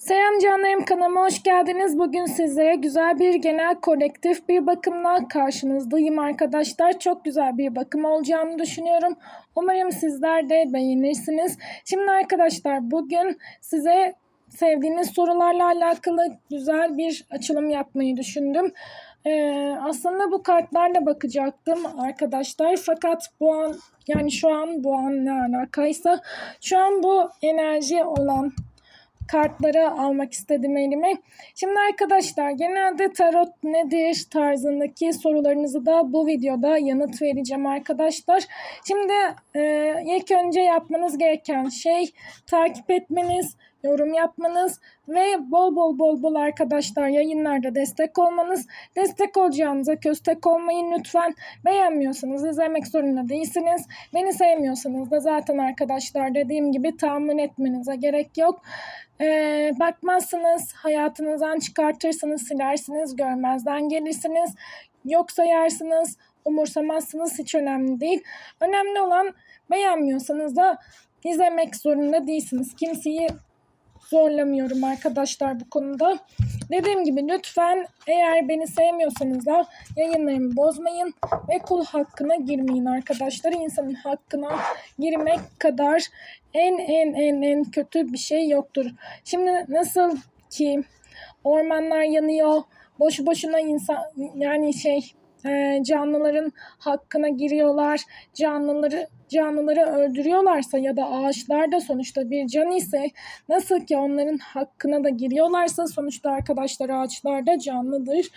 Selam canlarım kanalıma hoş geldiniz. Bugün sizlere güzel bir genel kolektif bir bakımla karşınızdayım arkadaşlar. Çok güzel bir bakım olacağını düşünüyorum. Umarım sizler de beğenirsiniz. Şimdi arkadaşlar bugün size sevdiğiniz sorularla alakalı güzel bir açılım yapmayı düşündüm. Ee, aslında bu kartlarla bakacaktım arkadaşlar. Fakat bu an yani şu an bu an ne alakaysa şu an bu enerji olan kartları almak istedim elime. Şimdi arkadaşlar genelde tarot nedir tarzındaki sorularınızı da bu videoda yanıt vereceğim arkadaşlar. Şimdi e, ilk önce yapmanız gereken şey takip etmeniz, yorum yapmanız ve bol bol bol bol arkadaşlar yayınlarda destek olmanız. Destek olacağınıza köstek olmayın lütfen. Beğenmiyorsanız izlemek zorunda değilsiniz. Beni sevmiyorsanız da zaten arkadaşlar dediğim gibi tahmin etmenize gerek yok. Ee, bakmazsınız, hayatınızdan çıkartırsınız, silersiniz, görmezden gelirsiniz. Yok sayarsınız, umursamazsınız hiç önemli değil. Önemli olan beğenmiyorsanız da izlemek zorunda değilsiniz. Kimseyi zorlamıyorum arkadaşlar bu konuda. Dediğim gibi lütfen eğer beni sevmiyorsanız da yayınlarımı bozmayın ve kul hakkına girmeyin arkadaşlar. İnsanın hakkına girmek kadar en en en en kötü bir şey yoktur. Şimdi nasıl ki ormanlar yanıyor, boşu boşuna insan yani şey e, canlıların hakkına giriyorlar. Canlıları canlıları öldürüyorlarsa ya da ağaçlar da sonuçta bir can ise nasıl ki onların hakkına da giriyorlarsa sonuçta arkadaşlar ağaçlar da canlıdır.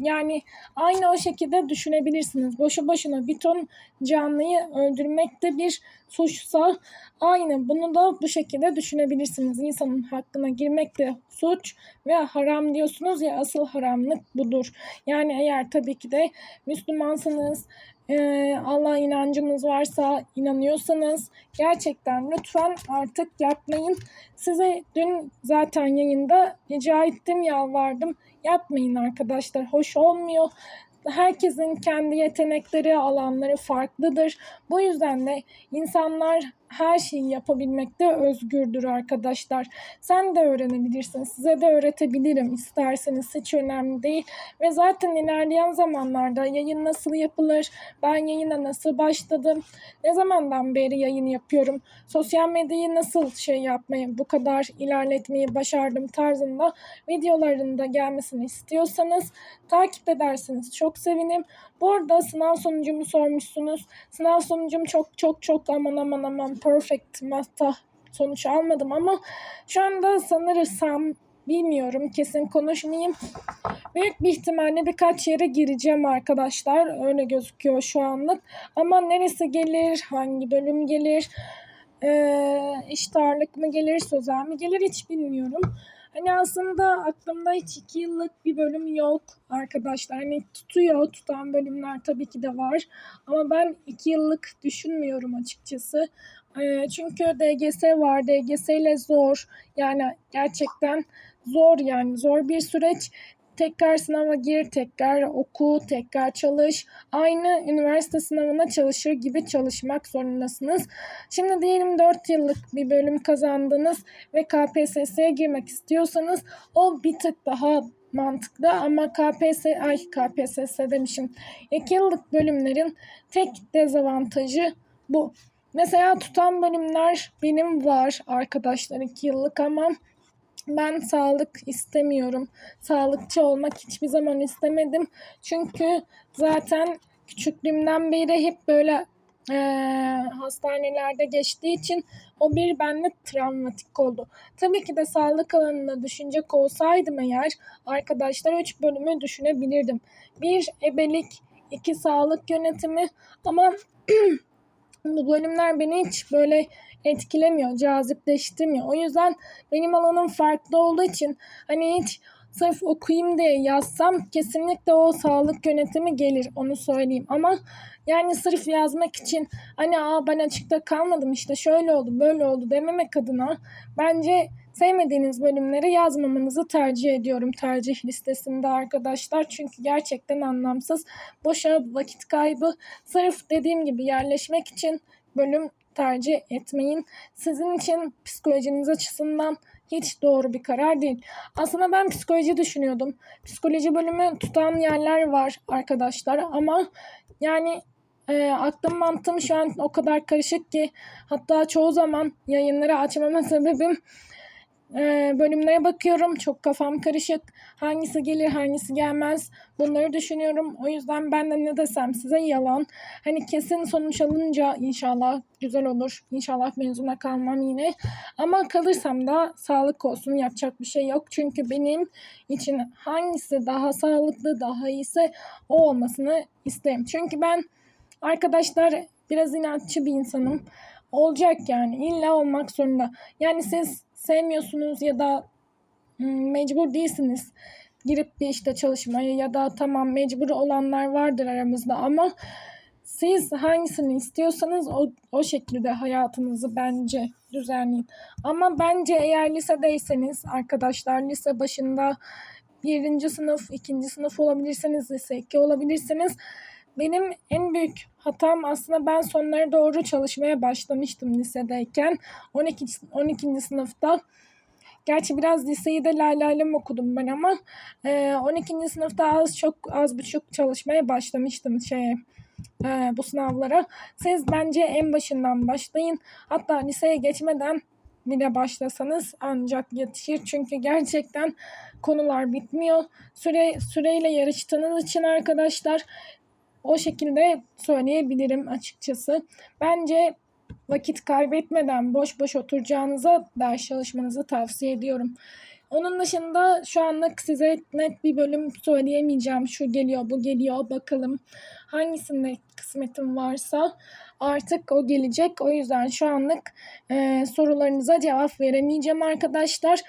Yani aynı o şekilde düşünebilirsiniz. Boşu boşuna bir ton canlıyı öldürmek de bir suçsa aynı bunu da bu şekilde düşünebilirsiniz. İnsanın hakkına girmek de suç ve haram diyorsunuz ya asıl haramlık budur. Yani eğer tabii ki de Müslümansınız, e, Allah inancınız varsa, inanıyorsanız gerçekten lütfen artık yapmayın. Size dün zaten yayında rica ettim, yalvardım. Yapmayın arkadaşlar, hoş olmuyor. Herkesin kendi yetenekleri, alanları farklıdır. Bu yüzden de insanlar her şeyi yapabilmekte özgürdür arkadaşlar. Sen de öğrenebilirsin. Size de öğretebilirim isterseniz hiç önemli değil. Ve zaten ilerleyen zamanlarda yayın nasıl yapılır, ben yayına nasıl başladım, ne zamandan beri yayın yapıyorum, sosyal medyayı nasıl şey yapmayı, bu kadar ilerletmeyi başardım tarzında videoların da gelmesini istiyorsanız takip edersiniz. Çok sevinirim. Bu arada sınav sonucumu sormuşsunuz. Sınav sonucum çok çok çok aman aman aman perfect math'ta sonuç almadım ama şu anda sanırsam bilmiyorum kesin konuşmayayım. Büyük bir ihtimalle birkaç yere gireceğim arkadaşlar. Öyle gözüküyor şu anlık. Ama neresi gelir, hangi bölüm gelir, ee, iş ağırlık mı gelir, sözel mi gelir hiç bilmiyorum. Hani aslında aklımda hiç iki yıllık bir bölüm yok arkadaşlar. Hani tutuyor, tutan bölümler tabii ki de var. Ama ben iki yıllık düşünmüyorum açıkçası. E, çünkü DGS var. DGS ile zor. Yani gerçekten zor yani zor bir süreç. Tekrar sınava gir, tekrar oku, tekrar çalış. Aynı üniversite sınavına çalışır gibi çalışmak zorundasınız. Şimdi diyelim 4 yıllık bir bölüm kazandınız ve KPSS'ye girmek istiyorsanız o bir tık daha mantıklı ama KPSS, ay KPSS demişim. 2 yıllık bölümlerin tek dezavantajı bu. Mesela tutan bölümler benim var arkadaşlar 2 yıllık ama ben sağlık istemiyorum. Sağlıkçı olmak hiçbir zaman istemedim. Çünkü zaten küçüklüğümden beri hep böyle e, hastanelerde geçtiği için o bir bende travmatik oldu. Tabii ki de sağlık alanında düşünecek olsaydım eğer arkadaşlar 3 bölümü düşünebilirdim. Bir ebelik, iki sağlık yönetimi ama bu bölümler beni hiç böyle etkilemiyor, cazipleştirmiyor. O yüzden benim alanım farklı olduğu için hani hiç sırf okuyayım diye yazsam kesinlikle o sağlık yönetimi gelir onu söyleyeyim. Ama yani sırf yazmak için hani aa ben açıkta kalmadım işte şöyle oldu böyle oldu dememek adına bence sevmediğiniz bölümleri yazmamanızı tercih ediyorum tercih listesinde arkadaşlar. Çünkü gerçekten anlamsız. Boşa vakit kaybı. Sırf dediğim gibi yerleşmek için bölüm tercih etmeyin. Sizin için psikolojiniz açısından hiç doğru bir karar değil. Aslında ben psikoloji düşünüyordum. Psikoloji bölümü tutan yerler var arkadaşlar ama yani e, aklım mantığım şu an o kadar karışık ki hatta çoğu zaman yayınları açmama sebebim e, bölümlere bakıyorum. Çok kafam karışık. Hangisi gelir, hangisi gelmez. Bunları düşünüyorum. O yüzden ben de ne desem size yalan. Hani kesin sonuç alınca inşallah güzel olur. İnşallah mezuna kalmam yine. Ama kalırsam da sağlık olsun. Yapacak bir şey yok. Çünkü benim için hangisi daha sağlıklı, daha iyisi o olmasını isterim. Çünkü ben arkadaşlar biraz inatçı bir insanım. Olacak yani. İlla olmak zorunda. Yani siz sevmiyorsunuz ya da hmm, mecbur değilsiniz girip bir işte çalışmaya ya da tamam mecbur olanlar vardır aramızda ama siz hangisini istiyorsanız o, o şekilde hayatınızı bence düzenleyin. Ama bence eğer lisedeyseniz arkadaşlar lise başında birinci sınıf, ikinci sınıf olabilirsiniz, lise 2 olabilirsiniz. Benim en büyük hatam aslında ben sonlara doğru çalışmaya başlamıştım lisedeyken. 12. 12. sınıfta Gerçi biraz liseyi de laylaylım okudum ben ama e, 12. sınıfta az çok az buçuk çalışmaya başlamıştım şey e, bu sınavlara. Siz bence en başından başlayın. Hatta liseye geçmeden bile başlasanız ancak yetişir. Çünkü gerçekten konular bitmiyor. Süre süreyle yarıştığınız için arkadaşlar o şekilde söyleyebilirim açıkçası. Bence vakit kaybetmeden boş boş oturacağınıza ders çalışmanızı tavsiye ediyorum. Onun dışında şu anlık size net bir bölüm söyleyemeyeceğim. Şu geliyor, bu geliyor. Bakalım hangisinde kısmetim varsa artık o gelecek. O yüzden şu anlık e, sorularınıza cevap veremeyeceğim arkadaşlar.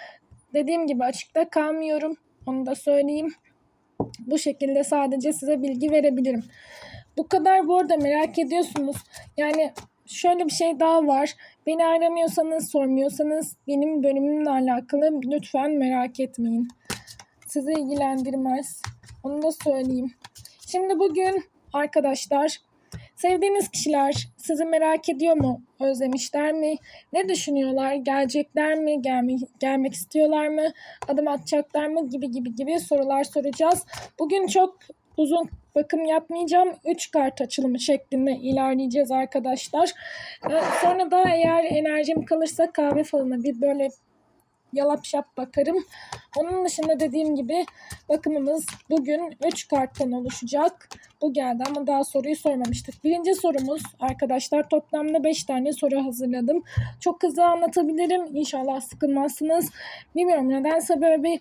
Dediğim gibi açıkta kalmıyorum. Onu da söyleyeyim. Bu şekilde sadece size bilgi verebilirim. Bu kadar bu arada merak ediyorsunuz. Yani şöyle bir şey daha var. Beni aramıyorsanız, sormuyorsanız benim bölümümle alakalı lütfen merak etmeyin. Sizi ilgilendirmez. Onu da söyleyeyim. Şimdi bugün arkadaşlar sevdiğiniz kişiler sizi merak ediyor mu? Özlemişler mi? Ne düşünüyorlar? Gelecekler mi? Gelme, gelmek istiyorlar mı? Adım atacaklar mı? Gibi gibi gibi sorular soracağız. Bugün çok uzun bakım yapmayacağım. 3 kart açılımı şeklinde ilerleyeceğiz arkadaşlar. Ee, sonra da eğer enerjim kalırsa kahve falına bir böyle yalap şap bakarım. Onun dışında dediğim gibi bakımımız bugün 3 karttan oluşacak. Bu geldi ama daha soruyu sormamıştık. Birinci sorumuz arkadaşlar toplamda 5 tane soru hazırladım. Çok hızlı anlatabilirim. İnşallah sıkılmazsınız. Bilmiyorum nedense böyle bir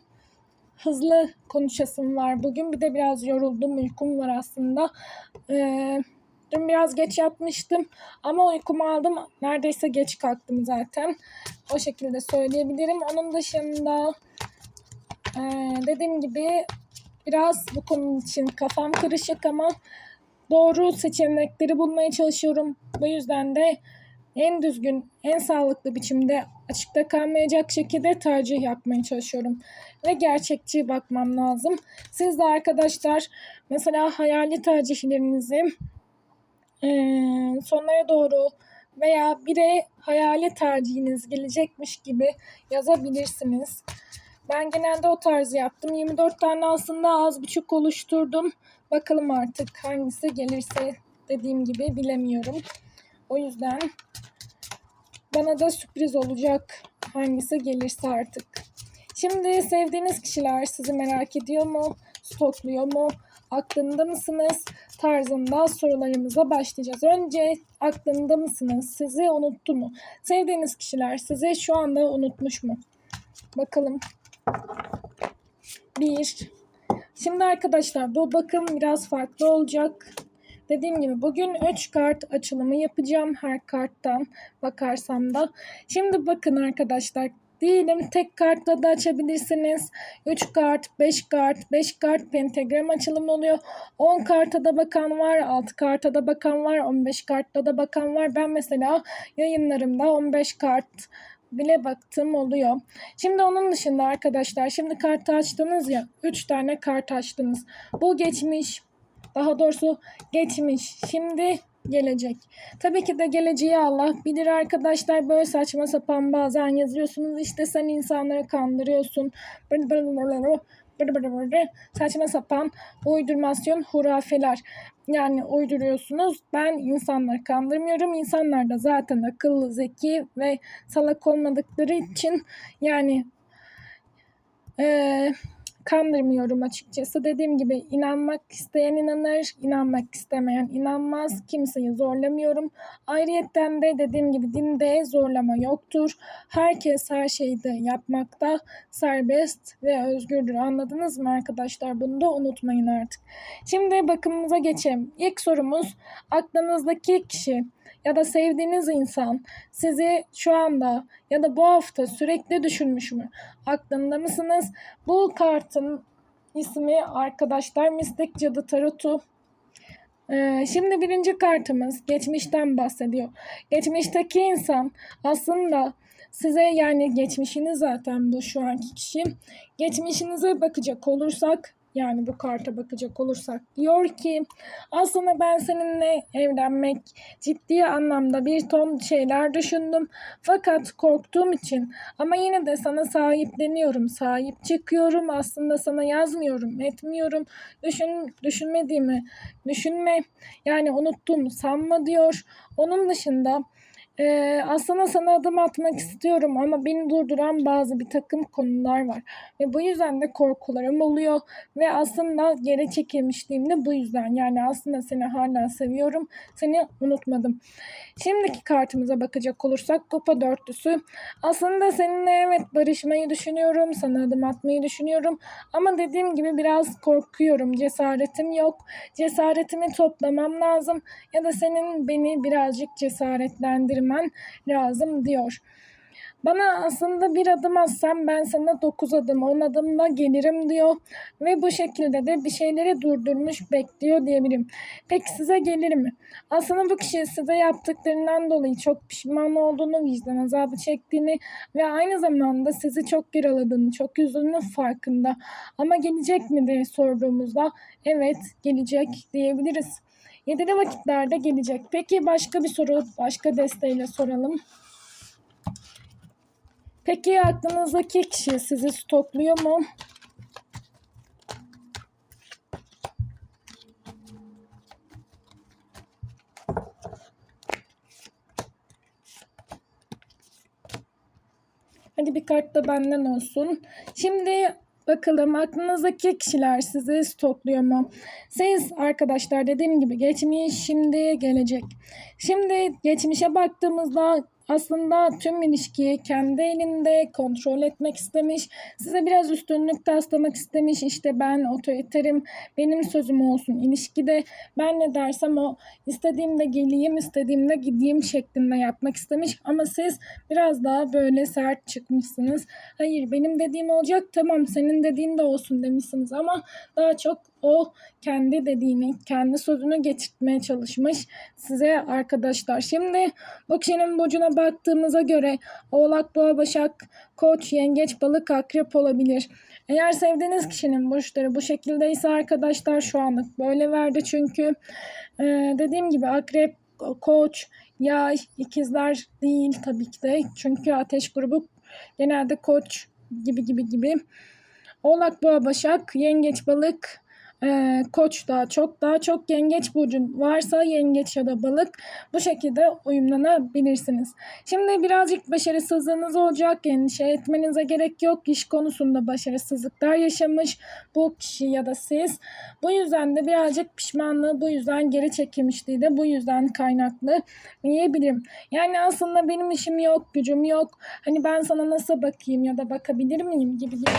hızlı konuşasım var bugün. Bir de biraz yoruldum. Uykum var aslında. Ee, dün biraz geç yatmıştım. Ama uykumu aldım. Neredeyse geç kalktım zaten. O şekilde söyleyebilirim. Onun dışında e, dediğim gibi biraz bu konu için kafam karışık ama doğru seçenekleri bulmaya çalışıyorum. Bu yüzden de en düzgün, en sağlıklı biçimde açıkta kalmayacak şekilde tercih yapmaya çalışıyorum. Ve gerçekçi bakmam lazım. Siz de arkadaşlar mesela hayali tercihlerinizi e, sonlara doğru veya bire hayali tercihiniz gelecekmiş gibi yazabilirsiniz. Ben genelde o tarzı yaptım. 24 tane aslında az buçuk oluşturdum. Bakalım artık hangisi gelirse dediğim gibi bilemiyorum. O yüzden bana da sürpriz olacak hangisi gelirse artık. Şimdi sevdiğiniz kişiler sizi merak ediyor mu? Stokluyor mu? Aklında mısınız? Tarzında sorularımıza başlayacağız. Önce aklında mısınız? Sizi unuttu mu? Sevdiğiniz kişiler sizi şu anda unutmuş mu? Bakalım. Bir. Şimdi arkadaşlar bu bakım biraz farklı olacak. Dediğim gibi bugün 3 kart açılımı yapacağım her karttan bakarsam da. Şimdi bakın arkadaşlar diyelim tek kartla da açabilirsiniz. 3 kart, 5 kart, 5 kart pentagram açılımı oluyor. 10 karta da bakan var, 6 karta da bakan var, 15 kartta da bakan var. Ben mesela yayınlarımda 15 kart bile baktım oluyor. Şimdi onun dışında arkadaşlar şimdi kartı açtınız ya 3 tane kart açtınız. Bu geçmiş daha doğrusu geçmiş. Şimdi gelecek. Tabii ki de geleceği Allah bilir arkadaşlar. Böyle saçma sapan bazen yazıyorsunuz. İşte sen insanları kandırıyorsun. Saçma sapan uydurmasyon hurafeler. Yani uyduruyorsunuz. Ben insanları kandırmıyorum. İnsanlar da zaten akıllı, zeki ve salak olmadıkları için yani eee kandırmıyorum açıkçası. Dediğim gibi inanmak isteyen inanır, inanmak istemeyen inanmaz. Kimseyi zorlamıyorum. Ayrıyetten de dediğim gibi dinde zorlama yoktur. Herkes her şeyi de yapmakta serbest ve özgürdür. Anladınız mı arkadaşlar? Bunu da unutmayın artık. Şimdi bakımımıza geçelim. İlk sorumuz aklınızdaki kişi ya da sevdiğiniz insan sizi şu anda ya da bu hafta sürekli düşünmüş mü? Aklında mısınız? Bu kartın ismi arkadaşlar Mistik Cadı Tarotu. Ee, şimdi birinci kartımız geçmişten bahsediyor. Geçmişteki insan aslında size yani geçmişiniz zaten bu şu anki kişi. Geçmişinize bakacak olursak yani bu karta bakacak olursak diyor ki aslında ben seninle evlenmek ciddi anlamda bir ton şeyler düşündüm. Fakat korktuğum için ama yine de sana sahipleniyorum. Sahip çıkıyorum aslında sana yazmıyorum etmiyorum. Düşün düşünmediğimi düşünme. Yani unuttum sanma diyor. Onun dışında ee, aslında sana adım atmak istiyorum ama beni durduran bazı bir takım konular var. Ve bu yüzden de korkularım oluyor. Ve aslında geri çekilmişliğim de bu yüzden. Yani aslında seni hala seviyorum. Seni unutmadım. Şimdiki kartımıza bakacak olursak kupa dörtlüsü. Aslında seninle evet barışmayı düşünüyorum. Sana adım atmayı düşünüyorum. Ama dediğim gibi biraz korkuyorum. Cesaretim yok. Cesaretimi toplamam lazım. Ya da senin beni birazcık cesaretlendirmen lazım diyor. Bana aslında bir adım atsam ben sana dokuz adım, on adımla gelirim diyor. Ve bu şekilde de bir şeyleri durdurmuş bekliyor diyebilirim. Peki size gelir mi? Aslında bu kişi size yaptıklarından dolayı çok pişman olduğunu, vicdan azabı çektiğini ve aynı zamanda sizi çok yaraladığını, çok üzdüğünün farkında. Ama gelecek mi diye sorduğumuzda evet gelecek diyebiliriz. Yedili vakitlerde gelecek. Peki başka bir soru, başka desteğiyle soralım. Peki aklınızdaki kişi sizi stokluyor mu? Hadi bir kart da benden olsun. Şimdi bakalım aklınızdaki kişiler sizi stokluyor mu? Siz arkadaşlar dediğim gibi geçmiş şimdi gelecek. Şimdi geçmişe baktığımızda aslında tüm ilişkiyi kendi elinde kontrol etmek istemiş. Size biraz üstünlük taslamak istemiş. İşte ben otoriterim, benim sözüm olsun ilişkide. Ben ne dersem o istediğimde geleyim, istediğimde gideyim şeklinde yapmak istemiş. Ama siz biraz daha böyle sert çıkmışsınız. Hayır benim dediğim olacak tamam senin dediğin de olsun demişsiniz ama daha çok o kendi dediğini, kendi sözünü getirtmeye çalışmış size arkadaşlar. Şimdi bu kişinin burcuna baktığımıza göre Oğlak, Boğa, Başak, Koç, Yengeç, Balık, Akrep olabilir. Eğer sevdiğiniz kişinin burçları bu şekildeyse arkadaşlar şu anlık böyle verdi çünkü e, dediğim gibi Akrep, Koç, Yay, ikizler değil tabii ki de çünkü ateş grubu genelde Koç gibi gibi gibi. Oğlak, Boğa, Başak, Yengeç, Balık, ee, koç daha çok daha çok yengeç burcun varsa yengeç ya da balık bu şekilde uyumlanabilirsiniz. Şimdi birazcık başarısızlığınız olacak. Endişe etmenize gerek yok. İş konusunda başarısızlıklar yaşamış bu kişi ya da siz. Bu yüzden de birazcık pişmanlığı bu yüzden geri çekilmişliği de bu yüzden kaynaklı diyebilirim. Yani aslında benim işim yok, gücüm yok. Hani ben sana nasıl bakayım ya da bakabilir miyim gibi gibi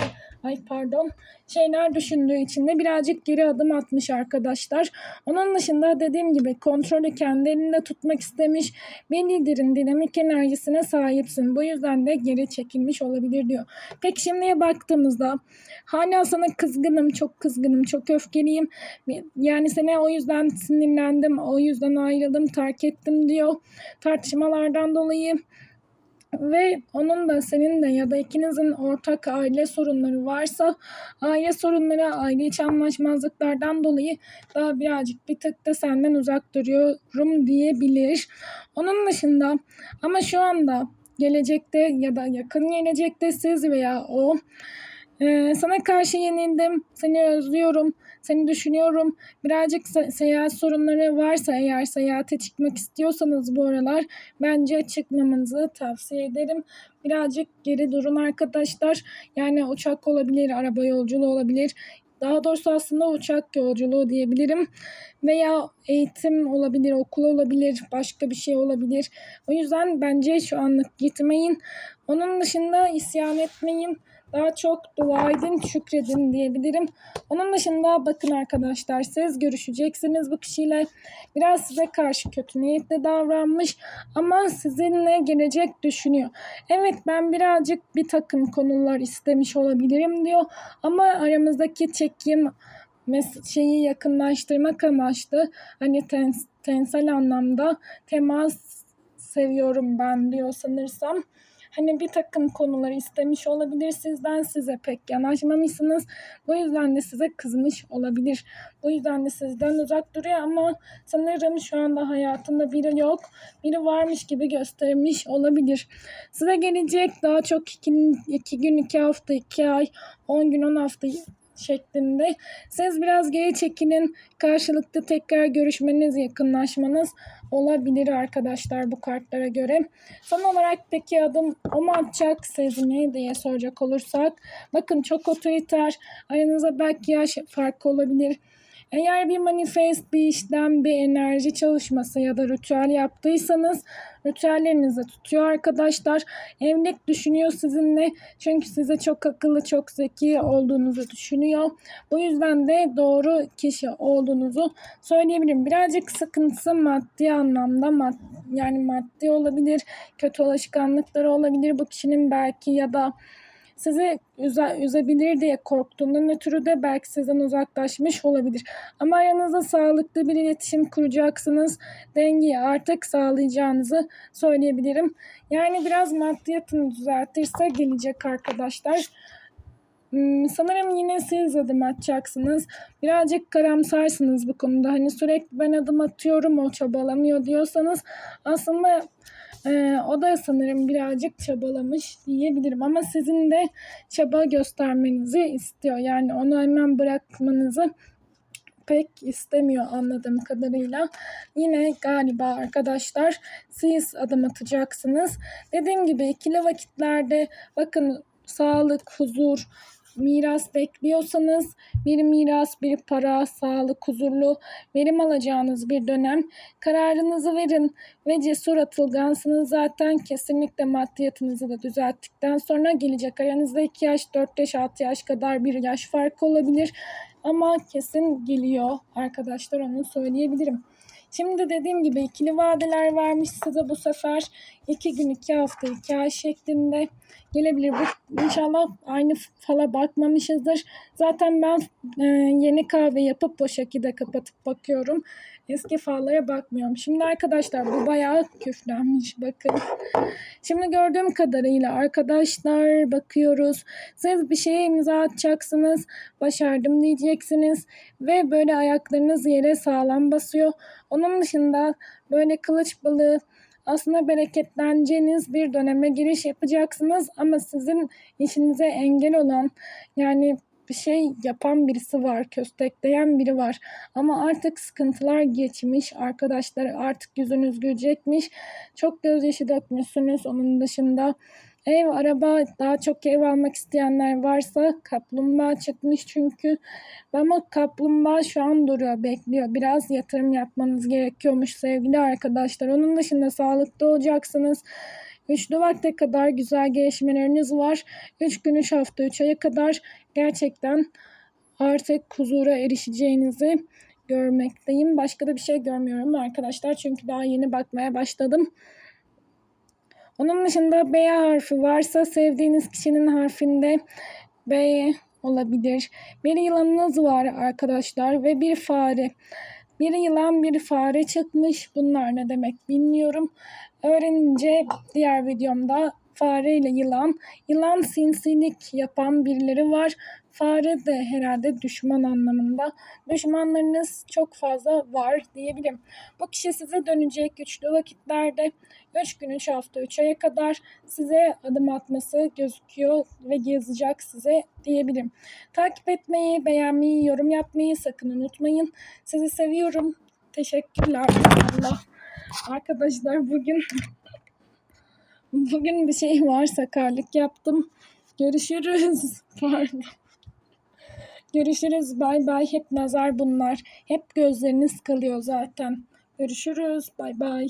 ay pardon şeyler düşündüğü için de birazcık geri adım atmış arkadaşlar. Onun dışında dediğim gibi kontrolü kendi elinde tutmak istemiş ve liderin dinamik enerjisine sahipsin. Bu yüzden de geri çekilmiş olabilir diyor. Peki şimdiye baktığımızda hala sana kızgınım, çok kızgınım, çok öfkeliyim. Yani seni o yüzden sinirlendim, o yüzden ayrıldım, terk ettim diyor. Tartışmalardan dolayı ve onun da senin de ya da ikinizin ortak aile sorunları varsa aile sorunları, aile içi anlaşmazlıklardan dolayı daha birazcık bir tık da senden uzak duruyorum diyebilir. Onun dışında ama şu anda gelecekte ya da yakın gelecekte siz veya o ee, sana karşı yenildim, seni özlüyorum, seni düşünüyorum. Birazcık se- seyahat sorunları varsa eğer seyahate çıkmak istiyorsanız bu aralar bence çıkmamanızı tavsiye ederim. Birazcık geri durun arkadaşlar. Yani uçak olabilir, araba yolculuğu olabilir. Daha doğrusu aslında uçak yolculuğu diyebilirim. Veya eğitim olabilir, okul olabilir, başka bir şey olabilir. O yüzden bence şu anlık gitmeyin. Onun dışında isyan etmeyin. Daha çok dua edin, şükredin diyebilirim. Onun dışında bakın arkadaşlar siz görüşeceksiniz bu kişiyle. Biraz size karşı kötü niyetli davranmış ama sizinle gelecek düşünüyor. Evet ben birazcık bir takım konular istemiş olabilirim diyor. Ama aramızdaki çekim şeyi yakınlaştırmak amaçlı hani tens- tensel anlamda temas seviyorum ben diyor sanırsam. Hani bir takım konuları istemiş olabilir sizden size pek yanaşmamışsınız. Bu yüzden de size kızmış olabilir. Bu yüzden de sizden uzak duruyor ama sanırım şu anda hayatında biri yok. Biri varmış gibi göstermiş olabilir. Size gelecek daha çok iki, iki gün, iki hafta, iki ay, on gün, on hafta şeklinde. Siz biraz geri çekilin. Karşılıklı tekrar görüşmeniz, yakınlaşmanız olabilir arkadaşlar bu kartlara göre. Son olarak peki adım o mu atacak Sezmi diye soracak olursak. Bakın çok otoriter. Aranızda belki yaş farkı olabilir. Eğer bir manifest, bir işlem, bir enerji çalışması ya da ritüel yaptıysanız ritüellerinizi tutuyor arkadaşlar. Evlilik düşünüyor sizinle. Çünkü size çok akıllı, çok zeki olduğunuzu düşünüyor. Bu yüzden de doğru kişi olduğunuzu söyleyebilirim. Birazcık sıkıntısı maddi anlamda mad yani maddi olabilir, kötü alışkanlıkları olabilir bu kişinin belki ya da sizi üze, üzebilir diye korktuğundan ötürü de belki sizden uzaklaşmış olabilir. Ama aranızda sağlıklı bir iletişim kuracaksınız. Dengeyi artık sağlayacağınızı söyleyebilirim. Yani biraz maddiyatını düzeltirse gelecek arkadaşlar. Hmm, sanırım yine siz adım atacaksınız. Birazcık karamsarsınız bu konuda. Hani sürekli ben adım atıyorum o çabalamıyor diyorsanız aslında ee, o da sanırım birazcık çabalamış diyebilirim ama sizin de çaba göstermenizi istiyor. Yani onu hemen bırakmanızı pek istemiyor anladığım kadarıyla. Yine galiba arkadaşlar siz adım atacaksınız. Dediğim gibi ikili vakitlerde bakın sağlık, huzur, miras bekliyorsanız bir miras, bir para, sağlık, huzurlu verim alacağınız bir dönem. Kararınızı verin ve cesur atılgansınız zaten kesinlikle maddiyatınızı da düzelttikten sonra gelecek. Aranızda 2 yaş, 4 yaş, 6 yaş kadar bir yaş farkı olabilir. Ama kesin geliyor arkadaşlar onu söyleyebilirim. Şimdi dediğim gibi ikili vadeler vermiş size bu sefer. iki gün, iki hafta, iki ay şeklinde gelebilir. Bu inşallah aynı fala bakmamışızdır. Zaten ben e, yeni kahve yapıp o şekilde kapatıp bakıyorum. Eski fallara bakmıyorum. Şimdi arkadaşlar bu bayağı küflenmiş bakın. Şimdi gördüğüm kadarıyla arkadaşlar bakıyoruz. Siz bir şeye imza atacaksınız. Başardım diyeceksiniz. Ve böyle ayaklarınız yere sağlam basıyor. Onun dışında böyle kılıç balığı aslında bereketleneceğiniz bir döneme giriş yapacaksınız ama sizin işinize engel olan yani bir şey yapan birisi var, köstekleyen biri var. Ama artık sıkıntılar geçmiş, arkadaşlar artık yüzünüz gülecekmiş. Çok gözyaşı dökmüşsünüz onun dışında. Ev, araba, daha çok ev almak isteyenler varsa kaplumbağa çıkmış çünkü. Ama kaplumbağa şu an duruyor, bekliyor. Biraz yatırım yapmanız gerekiyormuş sevgili arkadaşlar. Onun dışında sağlıklı olacaksınız. Üçlü vakte kadar güzel gelişmeleriniz var. Üç gün, üç hafta, üç aya kadar gerçekten artık huzura erişeceğinizi görmekteyim. Başka da bir şey görmüyorum arkadaşlar. Çünkü daha yeni bakmaya başladım. Onun dışında B harfi varsa sevdiğiniz kişinin harfinde B olabilir. Bir yılanınız var arkadaşlar ve bir fare. Bir yılan bir fare çıkmış. Bunlar ne demek bilmiyorum. öğrenince diğer videomda fare ile yılan, yılan sinsilik yapan birileri var. Fare de herhalde düşman anlamında. Düşmanlarınız çok fazla var diyebilirim. Bu kişi size dönecek güçlü vakitlerde 3 gün 3 hafta 3 aya kadar size adım atması gözüküyor ve yazacak size diyebilirim. Takip etmeyi, beğenmeyi, yorum yapmayı sakın unutmayın. Sizi seviyorum. Teşekkürler. Allah. Arkadaşlar bugün bugün bir şey var sakarlık yaptım. Görüşürüz. Pardon. Görüşürüz. Bay bay. Hep nazar bunlar. Hep gözleriniz kalıyor zaten. Görüşürüz. Bay bay.